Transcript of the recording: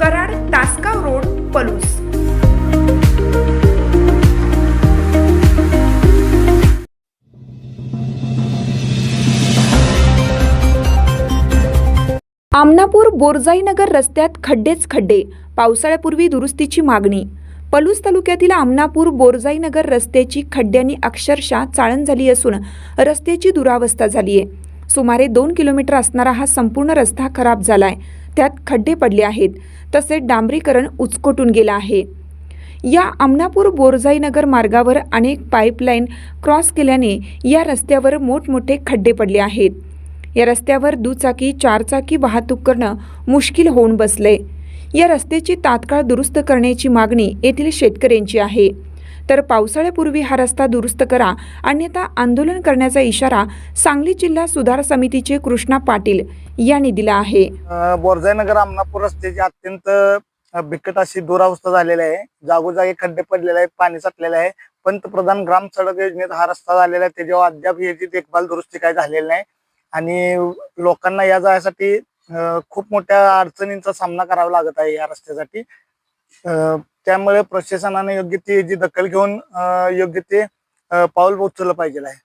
Karad Tasgaon road Palus. Amanapur Borjainagar रस्त्यात खड्डेच खड्डे पावसाळ्यापूर्वी दुरुस्तीची मागणी. पलूस तालुक्यातील आमनापूर बोरजाईनगर रस्त्याची खड्ड्यांनी अक्षरशः चाळण झाली असून रस्त्याची दुरावस्था झाली आहे सुमारे दोन किलोमीटर असणारा हा संपूर्ण रस्ता खराब झाला आहे त्यात खड्डे पडले आहेत. तसेच डांबरीकरण उचकोटून गेलं आहे. या आमनापूर बोरजाईनगर मार्गावर अनेक पाईपलाईन क्रॉस केल्याने या रस्त्यावर मोठमोठे खड्डे पडले आहेत. या रस्त्यावर दुचाकी चारचाकी वाहतूक करणं मुश्किल होऊन बसले या रस्त्याची तात्काळ दुरुस्त करण्याची मागणी येथील शेतकऱ्यांची आहे. तर पावसाळ्यापूर्वी हा रस्ता दुरुस्त करा अन्यथा आंदोलन करण्याचा इशारा सांगली जिल्हा सुधार समितीचे कृष्णा पाटील यांनी दिला आहे. अ, अमनापूर आमनापूर रस्त्याची अत्यंत बिकट अशी दुरावस्था झालेली आहे. जागोजागी खड्डे पडलेले आहे पाणी साठलेलं आहे. पंतप्रधान ग्राम सडक योजनेत हा रस्ता झालेला आहे. त्याच्यावर अद्याप याची देखभाल दुरुस्ती काय झालेली नाही. आणि लोकांना या जाण्यासाठी खूप मोठ्या अडचणींचा सामना करावा लागत आहे या रस्त्यासाठी. त्यामुळे प्रशासनाने योग्य ती याची दखल घेऊन योग्य ते पाऊल उचललं पाहिजे आहे.